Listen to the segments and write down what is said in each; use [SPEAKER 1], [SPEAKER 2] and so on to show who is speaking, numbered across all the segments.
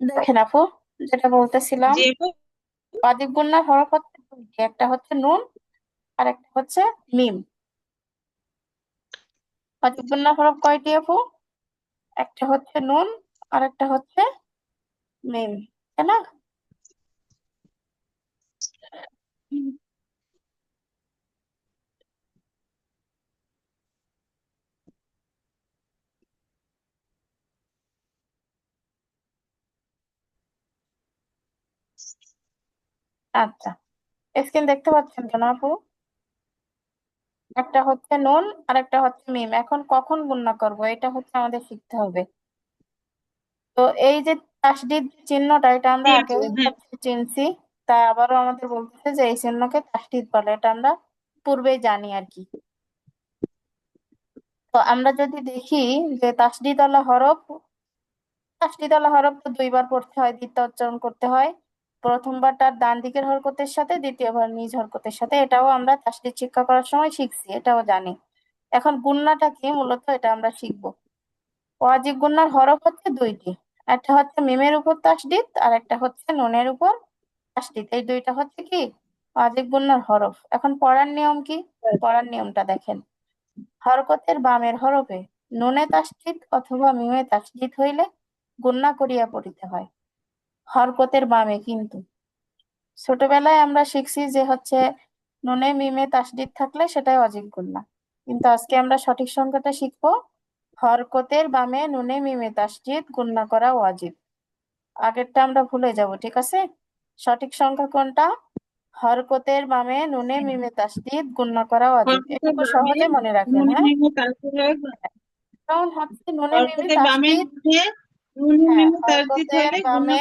[SPEAKER 1] দেখেন আপু যেটা বলতেছিলাম
[SPEAKER 2] জি আপু।
[SPEAKER 1] অধিক গুণনার হরফ হচ্ছে দুইটি একটা হচ্ছে নুন আর একটা হচ্ছে মিম। অধিক গুণনার হরফ কয়টি আপু? একটা হচ্ছে নুন আর একটা হচ্ছে মিম তাই না? আচ্ছা স্ক্রিন দেখতে পাচ্ছেন তো না আপু? একটা হচ্ছে নুন আর একটা হচ্ছে মিম। এখন কখন গুণনা করব? এটা হচ্ছে আমাদের শিখতে হবে। তো এই যে তাসদিদ চিহ্নটা এটা আমরা হচ্ছে চিনছি। তাই আবারও আমাদের বলতেছে যে এই চিহ্নকে তাসদিদ বলে। এটা আমরা পূর্বেই জানি আর কি। তো আমরা যদি দেখি যে তাসদিদ আলা হরফ তাসদিদ আলা হরফ তো দুইবার পড়তে হয় দ্বিতীয় উচ্চারণ করতে হয়। প্রথমবার তার ডান দিকের হরকতের সাথে, দ্বিতীয়বার নিজ হরকতের সাথে। এটাও আমরা তাসদিদ শিক্ষা করার সময় শিখছি, এটাও জানি। এখন গুণনাটা কি? মূলত এটা আমরা শিখব। ওয়াজিব গুণনার হরফ হচ্ছে দুইটি। একটা হচ্ছে মিমের উপর তাসদিদ আর একটা হচ্ছে নুনের উপর তাসদিদ এই দুইটা হচ্ছে কি? ওয়াজিব গুণনার হরফ। এখন পড়ার নিয়ম কি? পড়ার নিয়মটা দেখেন। হরকতের বামের হরফে নুনে তাসদিদ অথবা মিমে তাসদিদ হইলে গুণনা করিয়া পড়িতে হয়। হরকতের বামে কিন্তু। ছোটবেলায় আমরা শিখছি যে হচ্ছে নুনে মিমে তাসদিদ থাকলে সেটাই অজিব গুণনা কিন্তু আজকে আমরা সঠিক সংখ্যাটা শিখব হরকতের বামে নুনে মিমে তাসদিদ গুণনা করা ওয়াজিব। আগেরটা আমরা ভুলে যাব ঠিক আছে? সঠিক সংখ্যা কোনটা? হরকতের বামে নুনে মিমে তাসদিদ গুণনা করা ওয়াজিব।
[SPEAKER 2] বামে
[SPEAKER 1] সহজে মনে রাখেন
[SPEAKER 2] নুনে
[SPEAKER 1] হ্যাঁ? কারণ হচ্ছে নুনে মিমে তাসদিদ হ্যাঁ
[SPEAKER 2] গুণা
[SPEAKER 1] বামে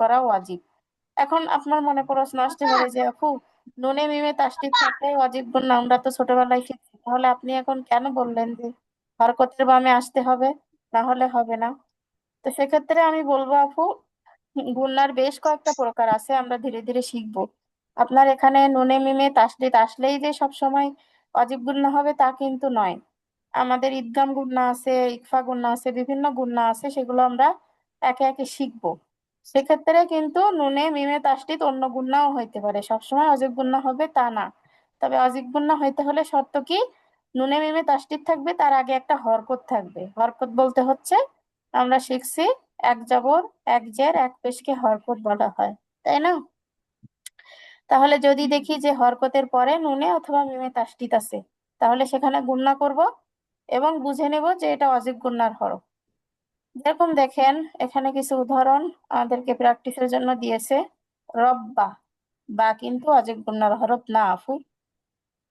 [SPEAKER 2] করা
[SPEAKER 1] ওয়াজিব। এখন আপনার মনে প্রশ্ন আসতে পারে যে আপু নুনে মিমে তাসদিদ থাকলে ওয়াজিব গুণনা আমরা তো ছোটবেলায় শিখছি তাহলে আপনি এখন কেন বললেন যে হরকতের বামে আসতে হবে? না হলে হবে না। তো সেক্ষেত্রে আমি বলব আপু গুণনার বেশ কয়েকটা প্রকার আছে আমরা ধীরে ধীরে শিখব। আপনার এখানে নুনে মিমে তাসদিদ আসলেই যে সব সময় ওয়াজিব গুণনা হবে তা কিন্তু নয়। আমাদের ঈদগাম গুণনা আছে, ইকফা গুণনা আছে, বিভিন্ন গুণনা আছে, সেগুলো আমরা একে একে শিখব। সেক্ষেত্রে কিন্তু নুনে, মিমে তাসদিদ অন্য গুণনাও হইতে পারে। সবসময় অজিব গুণনা হবে তা না। তবে অজিব গুণনা হইতে হলে শর্ত কি? নুনে, মিমে তাসদিদ থাকবে, তার আগে একটা হরকত থাকবে। হরকত বলতে হচ্ছে আমরা শিখছি এক জবর, এক জের, এক পেশকে হরকত বলা হয়। তাই না? তাহলে যদি দেখি যে হরকতের পরে নুনে অথবা মিমে তাসদিদ আছে, তাহলে সেখানে গুণনা করব। এবং বুঝে নেব যে এটা অজিব গুণনার হরফ। যেরকম দেখেন, এখানে কিছু উদাহরণ আমাদেরকে প্র্যাকটিসের জন্য দিয়েছে। রব্বা, বা কিন্তু অজিব গুণনার হরফ না, আফু।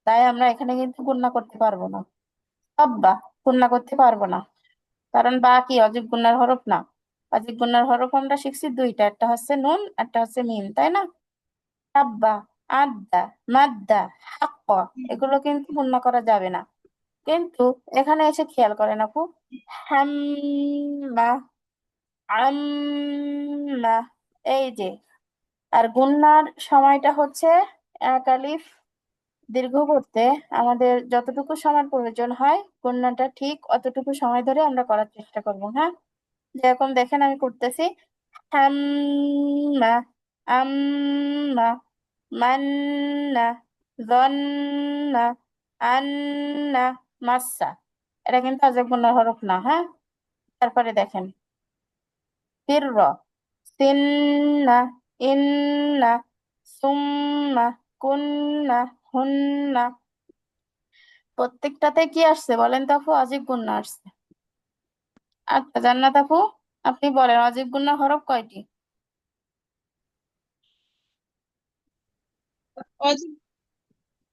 [SPEAKER 1] তাই আমরা এখানে কিন্তু গুণনা করতে পারব না। রব্বা, গুণনা করতে পারব না। কারণ বা কি অজিব গুণনার হরফ না। অজিব গুণনার হরফ আমরা শিখছি দুইটা, একটা হচ্ছে নুন, একটা হচ্ছে মিম, তাই না? রাব্বা আদ্দা মাদ্দা হাক্কা, এগুলো কিন্তু গুণনা করা যাবে না। কিন্তু এখানে এসে খেয়াল করেন আপু হাম্মা, আম্মা, এই যে। আর গুণনার সময়টা হচ্ছে এক আলিফ দীর্ঘ করতে। আমাদের যতটুকু সময় প্রয়োজন হয় গুণনাটা ঠিক অতটুকু সময় ধরে আমরা করার চেষ্টা করব হ্যাঁ? যেরকম দেখেন আমি করতেছি। হাম্মা, আম্মা, মান্না যন্না আন্না। মাস্সা এটা কিন্তু আজব গুণার হরফ না হ্যাঁ? তারপরে দেখেন। ফিরর সিন্না ইন্না সুম্মা কুন্না হুন্না। প্রত্যেকটাতে কি আসছে বলেন তো আপু? অজিব গুণা আসছে। আচ্ছা জান্নাত আপু আপনি বলেন অজিব গুণার হরফ কয়টি?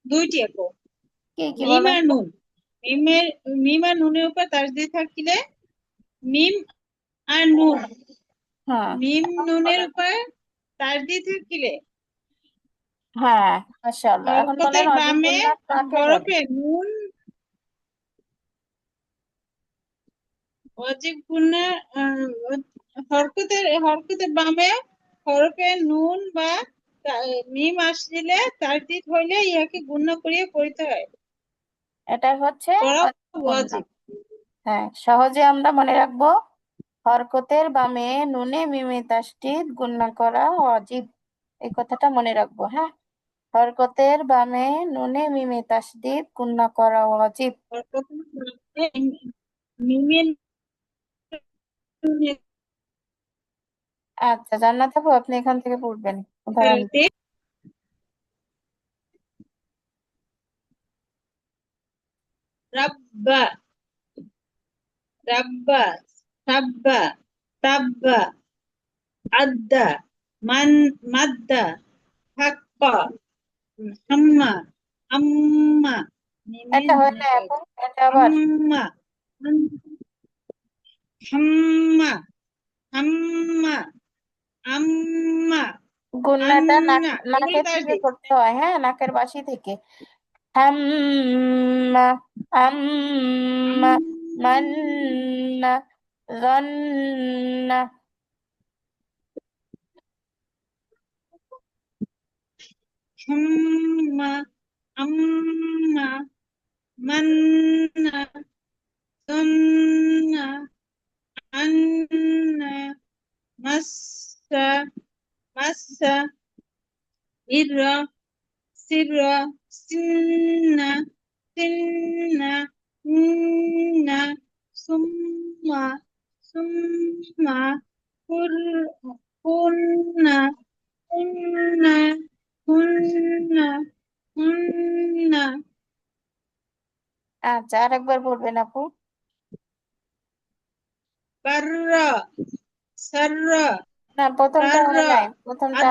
[SPEAKER 2] দুইটি আপু।
[SPEAKER 1] কি কি বলেন?
[SPEAKER 2] নুন। মিমের মিম আর নুনের উপর তাসদিদ থাকলে মিম আর নুন।
[SPEAKER 1] হ্যাঁ।
[SPEAKER 2] মিম নুনের উপর তাসদিদ থাকলে।
[SPEAKER 1] হ্যাঁ মাশাআল্লাহ। এখন বলেন
[SPEAKER 2] বামে নুন অজিব গুণা আহ, হরকতের হরকতের বামে হরফে নুন বা মিম আসলে তাসদিদ হইলে ইহাকে গুণা করিয়া পড়িতে হয়।
[SPEAKER 1] এটা হচ্ছে অজিব হ্যাঁ সহজে আমরা মনে রাখব হরকতের বামে নুনে মিমে তাসদিদ গুণনা করা ওয়াজিব এই কথাটা মনে রাখব হ্যাঁ? হরকতের বামে নুনে মিমে তাসদিদ গুণনা করা
[SPEAKER 2] নুনে
[SPEAKER 1] আচ্ছা জান্নাত আপু আপনি এখান থেকে পড়বেন। উদাহরণ
[SPEAKER 2] রাব্বা রাব্বা সাব্বা তাব্বা আদ্দা মান মাদ্দা হাক্কা হাম্মা আম্মা মিমে
[SPEAKER 1] এটা হয়
[SPEAKER 2] নুনে
[SPEAKER 1] না আপু এটা আবার
[SPEAKER 2] হাম্মা হাম্মা হাম্মা আম্মা
[SPEAKER 1] গুন্নাটা নাকের থেকে করতে হয় হ্যাঁ নাকের বাসি থেকে। হাম্মা। আম্মা মান্না জান্না
[SPEAKER 2] হাম্মা আম্মা মান্না তন্না আন্না মাসসা মাসসা ইররা সিররা সিন্না ইন্না সুম্মা সুম্মা কুর কুন্না কুন্না কুন্না কুন্না
[SPEAKER 1] আচ্ছা আরেকবার বলবেন আপু।
[SPEAKER 2] বাররা সাররা।
[SPEAKER 1] না প্রথমটা
[SPEAKER 2] তাররা
[SPEAKER 1] নাই প্রথমটা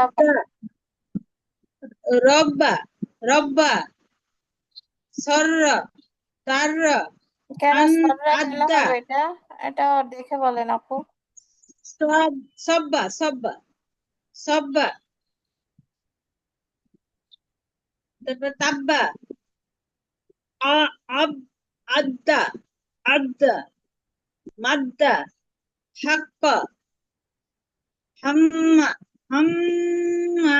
[SPEAKER 2] রব্বা রব্বা। সররা তাররা
[SPEAKER 1] কেন সররা কেন
[SPEAKER 2] আদ্দা।
[SPEAKER 1] হবে এটা? এটা দেখে বলেন আপু।
[SPEAKER 2] সব সব্বা সব্বা সব্বা। তারপর তাব্বা আব আদ্দা আদ্দা মাদ্দা হাক্কা হাম্মা হাম্মা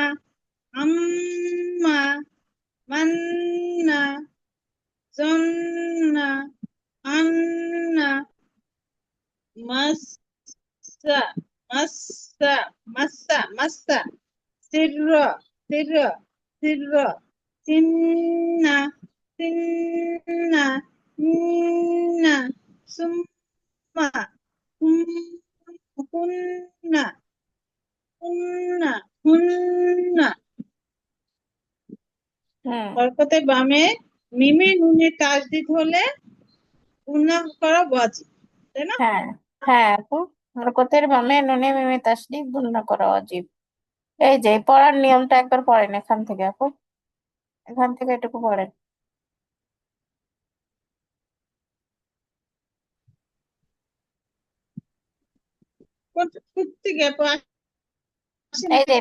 [SPEAKER 2] আম্মা মান্না। সিররা সিররা সিন্না কুন্না কুন্না
[SPEAKER 1] হুম
[SPEAKER 2] বামে মিমে নুনে তাসদিদ হলে গুণা করা ওয়াজিব তাই না?
[SPEAKER 1] হ্যাঁ হ্যাঁ আপু হরকতের বামে নুনে মিমে তাসদিদ গুণনা করা ওয়াজিব এই যে পড়ার নিয়মটা একবার পড়েন এখান থেকে আপু। এখান থেকে এটুকু পড়েন। এই যে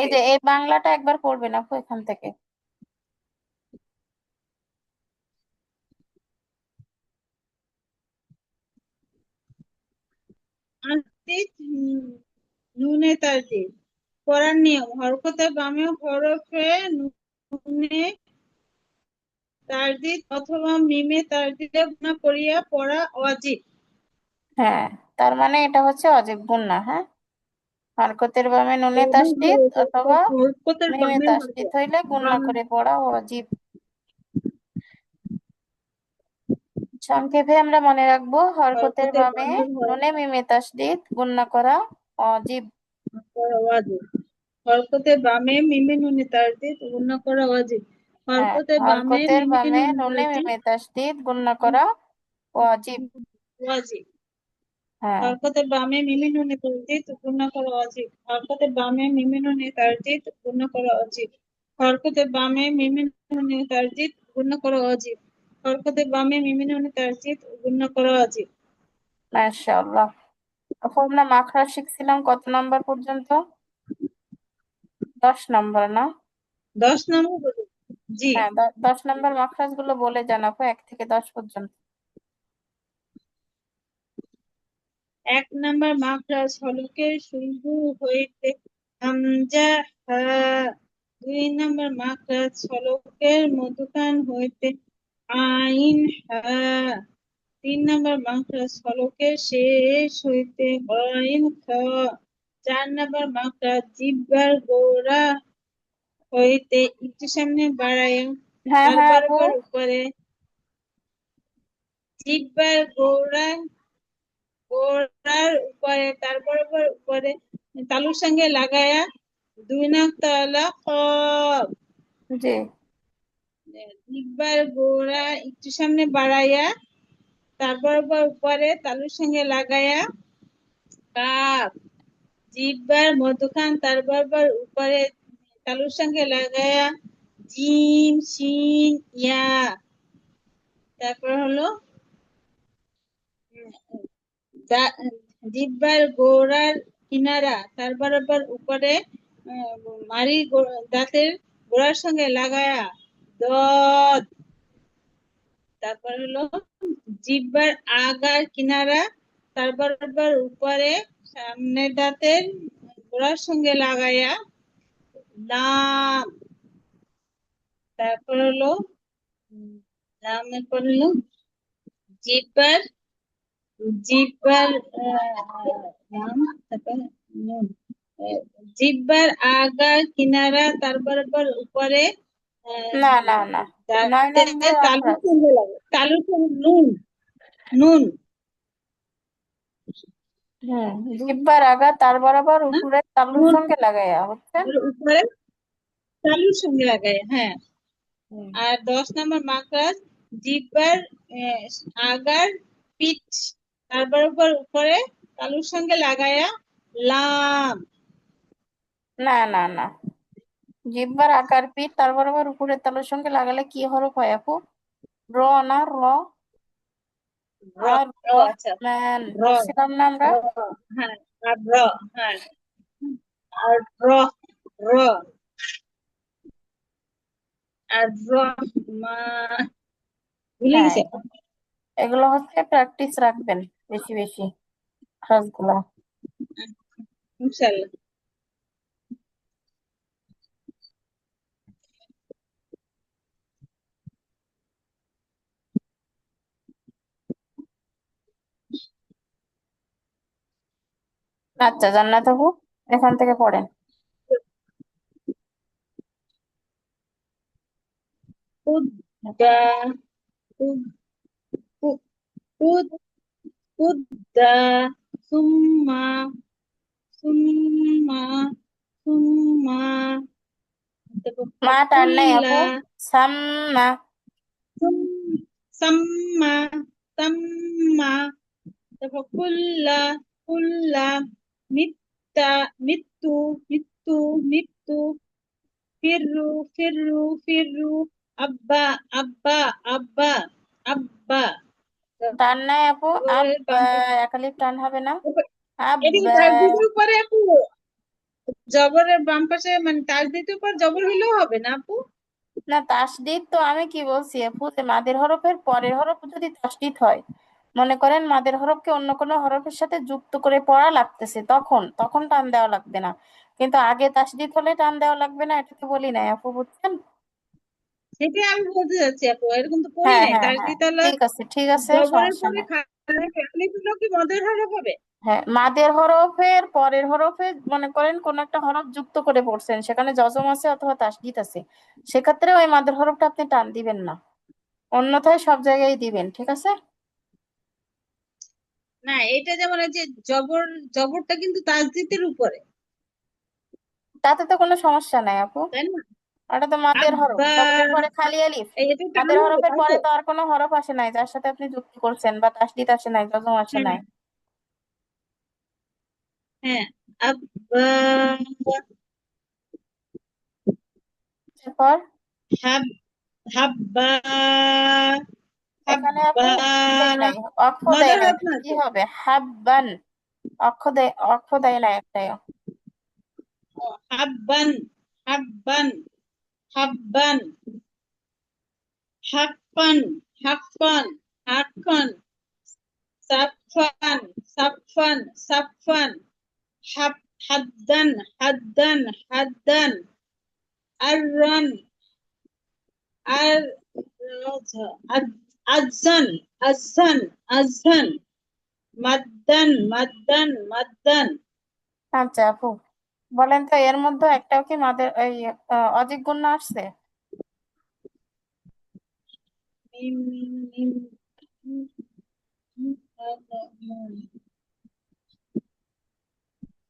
[SPEAKER 1] এই যে এই বাংলাটা একবার পড়বেন আপু এখান থেকে।
[SPEAKER 2] নুনে তাসদিদ পড়ার নিয়ম হরকতে বামে হরফে নুনে অথবা মিমে গুণা করিয়া পড়া ওয়াজিব
[SPEAKER 1] হ্যাঁ তার মানে এটা হচ্ছে অজীব গুণনা হ্যাঁ? হরকতের বামে নুনে তাসদিদ অথবা
[SPEAKER 2] হরকতের
[SPEAKER 1] মিমে
[SPEAKER 2] বামে
[SPEAKER 1] তাসদিদ হইলে গুণনা করে পড়া ওয়াজিব সংক্ষেপে আমরা মনে রাখব হরকতের
[SPEAKER 2] হরকতের
[SPEAKER 1] বামে নুনে মিমে তাসদিদ গুণনা করা অজীব।
[SPEAKER 2] করা ওয়াজিব হরকতে বামে মিমে নুনে তাসদিদ গুণা করা
[SPEAKER 1] হ্যাঁ
[SPEAKER 2] হরকতে বামে
[SPEAKER 1] হরকতের বামে
[SPEAKER 2] নুনে
[SPEAKER 1] মিমে তাসদিদ গুণনা করা
[SPEAKER 2] অজীব।
[SPEAKER 1] হ্যাঁ।
[SPEAKER 2] হরকতে বামে মিমে নুনে তাসদিদ গুণা করা ওয়াজিব হরকতে বামে মিমে নুনে তাসদিদ গুণা করা হরকতে বামে মিমে নুনে তাসদিদ গুণা করা ওয়াজিব হরকতে বামে করা
[SPEAKER 1] মাশাআল্লাহ। আপু আমরা মাখরাজ শিখছিলাম কত নাম্বার পর্যন্ত? দশ নাম্বার না?
[SPEAKER 2] দশ নম্বর জি।
[SPEAKER 1] হ্যাঁ দশ নাম্বার মাখরাজগুলো বলে আপু এক থেকে দশ পর্যন্ত।
[SPEAKER 2] এক নাম্বার মাখরাজ হলকের শুরু হইতে হামজা হা। দুই নাম্বার মাখরাজ হলকের মধ্যখান হইতে আইন হা তিন নম্বর মাকড়াস ফলকের শেষ হইতে গইন খ চার নম্বর মাকড়াস জিব্বার গোড়া হইতে একটু সামনে বাড়ায়।
[SPEAKER 1] হ্যাঁ হ্যাঁ
[SPEAKER 2] উপরে জিব্বার গোড়া গোড়ার উপরে তার বরাবর উপরে তালুর সঙ্গে লাগায়া দুই নাক তলা কফ
[SPEAKER 1] জি।
[SPEAKER 2] জিব্বার গোড়া একটু সামনে বাড়াইয়া তার বরাবর উপরে তালুর সঙ্গে লাগায়া কাপ জিব্বার মধ্যখান তার বরাবর উপরে তালুর সঙ্গে লাগায়া জিম শিন ইয়া। তারপর হলো জিব্বার গোড়ার কিনারা তার বরাবর উপরে মারি দাঁতের গোড়ার সঙ্গে লাগায়া তারপর হলো জিব্বার আগার কিনারা তার বরাবর উপরে সামনের দাঁতের গোড়ার সঙ্গে লাগাইয়া লাম। তারপর হলো লামের পর হলো জিব্বার জিব্বার লাম তারপর জিব্বার আগার কিনারা তার বরাবর উপরে
[SPEAKER 1] না না না নয়
[SPEAKER 2] দাঁতে
[SPEAKER 1] নম্বর
[SPEAKER 2] তালুর
[SPEAKER 1] মাকড়াস
[SPEAKER 2] সঙ্গে লাগে তালুর সঙ্গে নুন নুন
[SPEAKER 1] হুম জিব্বার আগা তার বরাবর
[SPEAKER 2] হ্যাঁ?
[SPEAKER 1] উপরে তালুর
[SPEAKER 2] নুন
[SPEAKER 1] সঙ্গে লাগাইয়া বুঝছেন
[SPEAKER 2] তার উপরে তালুর সঙ্গে লাগায় হ্যাঁ
[SPEAKER 1] হুম।
[SPEAKER 2] আর দশ নম্বর মাকড়াস জিব্বার আহ, আগার পিঠ তার বরাবর উপরে তালুর সঙ্গে লাগায়া লাম
[SPEAKER 1] না না না জিব্বার আকার পিঠ তারপর আবার উপরের তালুর সঙ্গে লাগালে কি হরফ হয় আপু? র না র?
[SPEAKER 2] আচ্ছা।
[SPEAKER 1] বলছিলাম না আমরা?
[SPEAKER 2] হ্যাঁ আর র হ্যাঁ। আর র র। আর র মা। ভুলে
[SPEAKER 1] হ্যাঁ।
[SPEAKER 2] গেছে?
[SPEAKER 1] এগুলো হচ্ছে প্র্যাকটিস রাখবেন বেশি বেশি। ক্লাসগুলো
[SPEAKER 2] ইনশাল্লাহ।
[SPEAKER 1] আচ্ছা জান্নাত আপু এখান থেকে পড়েন।
[SPEAKER 2] কুদ্দা সুম্মা সুম্মা সুম্মা
[SPEAKER 1] মা টান নাই আপু সাম্মা
[SPEAKER 2] সাম্মা। সাম্মা তারপর কুল্লা কুল্লা। মিত্তা মিত্তু মিত্তু মিত্তু ফিররু ফিররু ফিররু আব্বা আব্বা আব্বা আব্বা
[SPEAKER 1] টান নাই আপু একালিপ টান হবে না
[SPEAKER 2] আপু জবরের বাম পাশে মানে তার দিতে পার জবর হইলেও হবে না আপু
[SPEAKER 1] না তাসদিদ তো আমি কি বলছি আপু যে মাদের হরফের পরের হরফ যদি তাসদিদ হয় মনে করেন মাদের হরফকে অন্য কোনো হরফের সাথে যুক্ত করে পড়া লাগতেছে তখন তখন টান দেওয়া লাগবে না। কিন্তু আগে তাসদিদ হলে টান দেওয়া লাগবে না এটা তো বলি নাই। আপু বুঝছেন?
[SPEAKER 2] সেটাই আমি বলতে যাচ্ছি আপু এরকম তো করি নাই। তার দিতে হলে
[SPEAKER 1] ঠিক আছে ঠিক আছে
[SPEAKER 2] জবরের
[SPEAKER 1] সমস্যা
[SPEAKER 2] পরে
[SPEAKER 1] নেই।
[SPEAKER 2] খালি আলিফ হলো কি মদের হরফ হবে?
[SPEAKER 1] হ্যাঁ মাদের হরফের পরের হরফে মনে করেন কোন একটা হরফ যুক্ত করে পড়ছেন সেখানে জজম আছে অথবা তাসদিদ আছে সেক্ষেত্রে ওই মাদের হরফটা আপনি টান দিবেন না। অন্যথায় সব জায়গায় দিবেন ঠিক আছে?
[SPEAKER 2] না এটা যেমন যে জবর জবরটা কিন্তু তাসদিদের উপরে।
[SPEAKER 1] তাতে তো কোনো সমস্যা নাই আপু।
[SPEAKER 2] তাই না?
[SPEAKER 1] ওটা তো মাদের হরফ। জবরের পরে খালি আলিফ। মাদের হরফের পরে
[SPEAKER 2] তো।
[SPEAKER 1] আর কোনো হরফ আসে নাই যার সাথে আপনি যুক্ত করছেন বা তাসদিদ আসে নাই জজম আসে নাই।
[SPEAKER 2] হ্যাঁ আব্বা!
[SPEAKER 1] এরপর
[SPEAKER 2] হাব হাব্বা!
[SPEAKER 1] এখানে
[SPEAKER 2] হাব্বা
[SPEAKER 1] আপু দেয় নাই অক্ষ দেয়
[SPEAKER 2] মদের
[SPEAKER 1] নাই
[SPEAKER 2] হরফ না
[SPEAKER 1] কি
[SPEAKER 2] তো
[SPEAKER 1] হবে? হাব্বান। অক্ষ দেয় অক্ষ দেয় নাই একটাই
[SPEAKER 2] হাব্বান হাব্বান হাব্বান। হাক্কান হাক্কান হাক্কান। সাফান সাফান সাফান হাব হাদ্দান হাদ্দান হাদ্দান। আররান আর আজ- আজান আজহান আজহান মাদ্দান মাদ্দান মাদ্দান।
[SPEAKER 1] আচ্ছা আপু বলেন তো এর মধ্যে একটাও কি মাদের এই অজিক গুণ আসছে।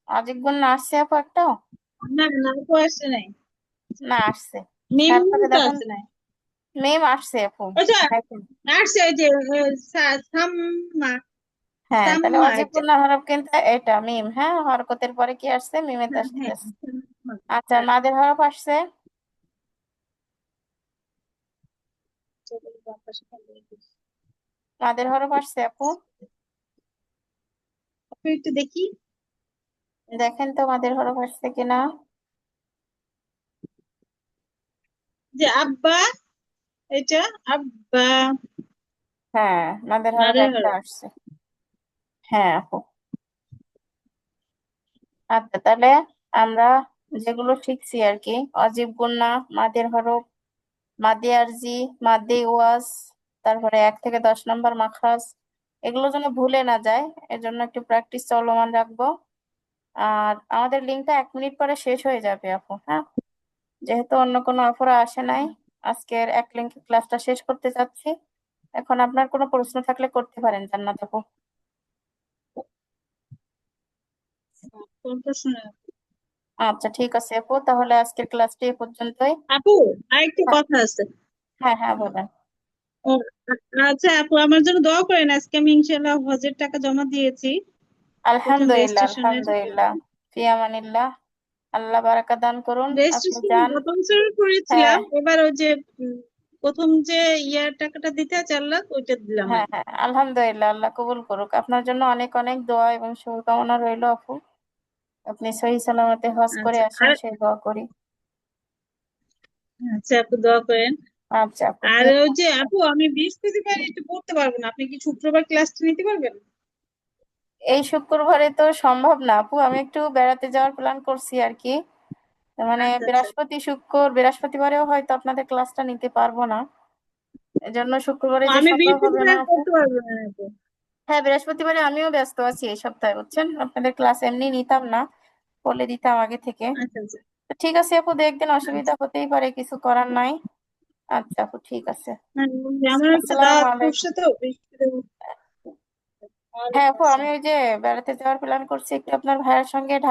[SPEAKER 1] অজিক গুণ আসছে আপু একটাও?
[SPEAKER 2] না না তো আসছে নাই।
[SPEAKER 1] না আসছে।
[SPEAKER 2] মিম
[SPEAKER 1] তারপরে দেখুন।
[SPEAKER 2] আসছে নাই।
[SPEAKER 1] মিম আসছে আপু
[SPEAKER 2] আচ্ছা আসছে ওই যে সাম্মা।
[SPEAKER 1] হ্যাঁ তাহলে গুণ হরফ কিন্তু এটা মিম। হ্যাঁ হরকতের পরে কি আসছে? মিমে
[SPEAKER 2] হ্যাঁ
[SPEAKER 1] আসছে। আচ্ছা
[SPEAKER 2] হ্যাঁ।
[SPEAKER 1] মাদের হরফ আসছে? মাদের হরফ আসছে আপু?
[SPEAKER 2] একটু দেখি।
[SPEAKER 1] দেখেন তো মাদের হরফ আসছে কিনা।
[SPEAKER 2] যে আব্বা এটা আব্বা।
[SPEAKER 1] হ্যাঁ হরফ
[SPEAKER 2] মাদের
[SPEAKER 1] একটা আসছে। হ্যাঁ আপু। আচ্ছা তাহলে আমরা যেগুলো শিখছি আর কি অজীব গুণনা মাদের হরফ মাদে আরজি মাদে ওয়াজ তারপরে এক থেকে দশ নম্বর মাখরাজ এগুলো যেন ভুলে না যায় এর জন্য একটু প্র্যাকটিস চলমান রাখব। আর আমাদের লিঙ্কটা এক মিনিট পরে শেষ হয়ে যাবে আপু হ্যাঁ? যেহেতু অন্য কোনো অফার আসে নাই। আজকের এক লিঙ্ক ক্লাসটা শেষ করতে চাচ্ছি এখন আপনার কোনো প্রশ্ন থাকলে করতে পারেন জান্নাত আপু। আচ্ছা ঠিক আছে আপু তাহলে আজকের ক্লাসটি এ পর্যন্তই।
[SPEAKER 2] আপু আরেকটা কথা আছে।
[SPEAKER 1] হ্যাঁ হ্যাঁ বলেন।
[SPEAKER 2] আচ্ছা আপু আমার জন্য দোয়া করেন আজকে আমি ইনশাল্লাহ হজের টাকা জমা দিয়েছি।
[SPEAKER 1] আলহামদুলিল্লাহ আলহামদুলিল্লাহ। ফি আমানিল্লাহ আল্লাহ বারাকা দান করুন।
[SPEAKER 2] গত বছর করেছিলাম।
[SPEAKER 1] হ্যাঁ।
[SPEAKER 2] এবার ওই যে প্রথম যে ইয়ার টাকাটা দিতে চার লাখ ওইটা দিলাম
[SPEAKER 1] হ্যাঁ। হ্যাঁ। আলহামদুলিল্লাহ আল্লাহ কবুল করুক। আপনার জন্য অনেক অনেক দোয়া এবং শুভকামনা রইল আপু। আপনি সহি সালামতে হজ করে
[SPEAKER 2] আচ্ছা
[SPEAKER 1] আসেন
[SPEAKER 2] আর
[SPEAKER 1] সেই দোয়া করি।
[SPEAKER 2] আচ্ছা আপু দোয়া করেন।
[SPEAKER 1] আচ্ছা আপু
[SPEAKER 2] আর ওই যে আপু আমি বৃহস্পতিবার একটু পড়তে পারব না। আপনি কি শুক্রবার ক্লাসটা নিতে পারবেন?
[SPEAKER 1] এই শুক্রবারে তো সম্ভব না। আপু আমি একটু বেড়াতে যাওয়ার প্ল্যান করছি আর কি। মানে
[SPEAKER 2] আচ্ছা আচ্ছা।
[SPEAKER 1] বৃহস্পতি শুক্র বৃহস্পতিবারেও হয়তো আপনাদের ক্লাসটা নিতে পারব না। এজন্য শুক্রবারে যে
[SPEAKER 2] আমি
[SPEAKER 1] সম্ভব হবে না হ্যাঁ বৃহস্পতিবারে আমিও ব্যস্ত আছি এই সপ্তাহে বুঝছেন? আপনাদের ক্লাস এমনি নিতাম না বলে দিতাম আগে থেকে।
[SPEAKER 2] আচ্ছা
[SPEAKER 1] ঠিক আছে আপু দেখবেন অসুবিধা হতেই পারে কিছু করার নাই। আচ্ছা আপু ঠিক আছে।
[SPEAKER 2] হ্যাঁ,
[SPEAKER 1] আপু আমি ওই যে বেড়াতে যাওয়ার প্ল্যান করছি একটু আপনার ভাইয়ের সঙ্গে